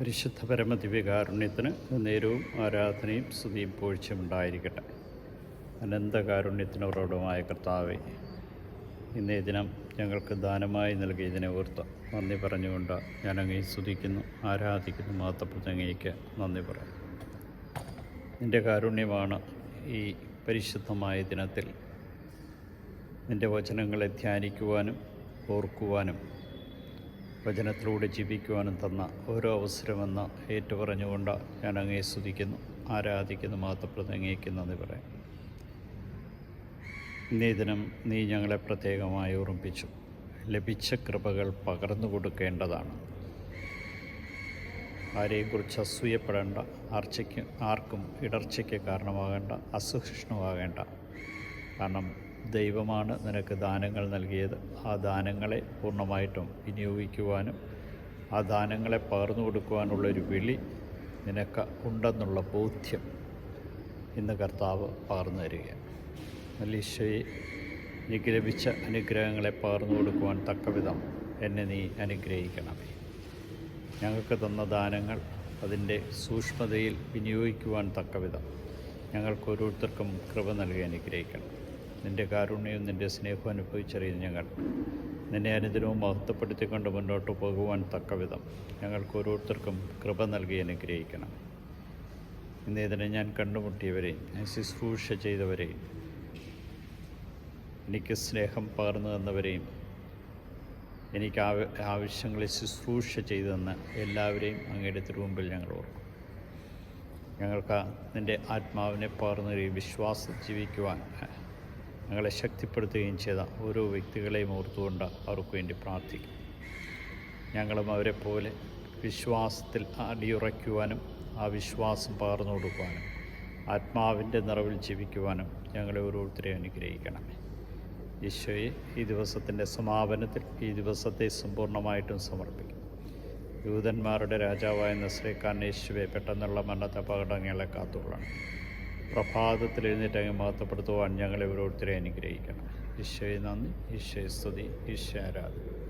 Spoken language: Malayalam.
പരിശുദ്ധ പരമദിവ്യകാരുണ്യത്തിന് നേരവും ആരാധനയും സ്തുതിയും പോഴ്ചയും ഉണ്ടായിരിക്കട്ടെ. ഉറവിടമായ കർത്താവെ ഇന്നേ ദിനം ഞങ്ങൾക്ക് ദാനമായി നൽകിയതിനെ ഓർത്ത് നന്ദി പറഞ്ഞുകൊണ്ട് ഞാൻ സ്തുതിക്കുന്നു ആരാധിക്കുന്നു മാത്തപ്പുതങ്ങയ്ക്ക് നന്ദി പറയാം. നിന്റെ കാരുണ്യമാണ് ഈ പരിശുദ്ധമായ ദിനത്തിൽ. നിന്റെ വചനങ്ങളെ ധ്യാനിക്കുവാനും ഓർക്കുവാനും വചനത്തിലൂടെ ജീവിക്കുവാനും തന്ന ഓരോ അവസരമെന്ന് ഏറ്റുപറഞ്ഞുകൊണ്ട് ഞാൻ അങ്ങേ സ്തുതിക്കുന്നു ആരാധിക്കുന്നു മാത്തപ്രതങ്ങയ്ക്ക് നന്ദി പറയാം. ഇന്നേ ദിനം നീ ഞങ്ങളെ പ്രത്യേകമായി ഓർമ്മിപ്പിച്ചു. ലഭിച്ച കൃപകൾ പകർന്നു കൊടുക്കേണ്ടതാണ്. ആരെക്കുറിച്ച് അസൂയപ്പെടേണ്ട ആർച്ചയ്ക്ക് ആർക്കും ഇടർച്ചയ്ക്ക് കാരണമാകേണ്ട അസഹിഷ്ണുവാകേണ്ട. കാരണം ദൈവമാണ് നിനക്ക് ദാനങ്ങൾ നൽകിയത്. ആ ദാനങ്ങളെ പൂർണമായിട്ടും വിനിയോഗിക്കുവാനും ആ ദാനങ്ങളെ പകർന്നു കൊടുക്കുവാനുള്ളൊരു വിളി നിനക്ക് ഉണ്ടെന്നുള്ള ബോധ്യം ഇന്ന് കർത്താവ് പകർന്നു തരികയാണ്. ഈശോയെ എനിക്ക് ലഭിച്ച അനുഗ്രഹങ്ങളെ പകർന്നു കൊടുക്കുവാൻ തക്കവിധം എന്നെ നീ അനുഗ്രഹിക്കണമേ. ഞങ്ങൾക്ക് തന്ന ദാനങ്ങൾ അതിന്റെ സൂക്ഷ്മതയിൽ വിനിയോഗിക്കുവാൻ തക്കവിധം ഞങ്ങൾക്ക് ഓരോരുത്തർക്കും കൃപ നൽകി അനുഗ്രഹിക്കണം. നിന്റെ കാരുണ്യവും നിന്റെ സ്നേഹവും അനുഭവിച്ചറിയുന്ന ഞങ്ങൾ. നിന്നെ അനുദിനവും മഹത്വപ്പെടുത്തിക്കൊണ്ട് മുന്നോട്ട് പോകുവാൻ തക്കവിധം. ഞങ്ങൾക്ക് ഓരോരുത്തർക്കും കൃപ നൽകി അനുഗ്രഹിക്കണം. ഇന്ന് ഇതിനെ ഞാൻ കണ്ടുമുട്ടിയവരെയും ശുശ്രൂഷ ചെയ്തവരെയും എനിക്ക് സ്നേഹം പകർന്നു തന്നവരെയും എനിക്ക് ആവ ആവശ്യങ്ങളെ ശുശ്രൂഷ ചെയ്തു തന്ന എല്ലാവരെയും അങ്ങയുടെ തിരുമുമ്പിൽ ഞങ്ങൾ ഓർക്കും. ഞങ്ങൾക്ക് നിന്റെ ആത്മാവിനെ പകർന്നു വിശ്വാസം ജീവിക്കുവാൻ ഞങ്ങളെ ശക്തിപ്പെടുത്തുകയും ചെയ്ത ഓരോ വ്യക്തികളെയും ഓർത്തുകൊണ്ട് അവർക്ക് വേണ്ടി പ്രാർത്ഥിക്കും. ഞങ്ങളും അവരെ പോലെ വിശ്വാസത്തിൽ അടിയുറയ്ക്കുവാനും ആ വിശ്വാസം പകർന്നു കൊടുക്കുവാനും ആത്മാവിന്റെ നിറവിൽ ജീവിക്കുവാനും ഞങ്ങളെ ഓരോരുത്തരെ അനുഗ്രഹിക്കണമേ. ഈശോയെ ഈ ദിവസത്തിന്റെ സമാപനത്തിൽ ഈ ദിവസത്തെ സമ്പൂർണമായിട്ടും സമർപ്പിക്കും. യൂതന്മാരുടെ രാജാവായ നസ്രേക്കാൻ യേശുവെ പെട്ടെന്നുള്ള മരണത്തെ പകടങ്ങളെ കാത്തുകൊള്ളണം. പ്രഭാതത്തിൽ എഴുന്നേറ്റ് അങ്ങ് മഹത്വപ്പെടുത്തുവാൻ ഞങ്ങളെ ഓരോരുത്തരെ അനുഗ്രഹിക്കണം. ഈശോയെ നന്ദി. ഈശോയെ സ്തുതി. ഈശോ ആരാധന.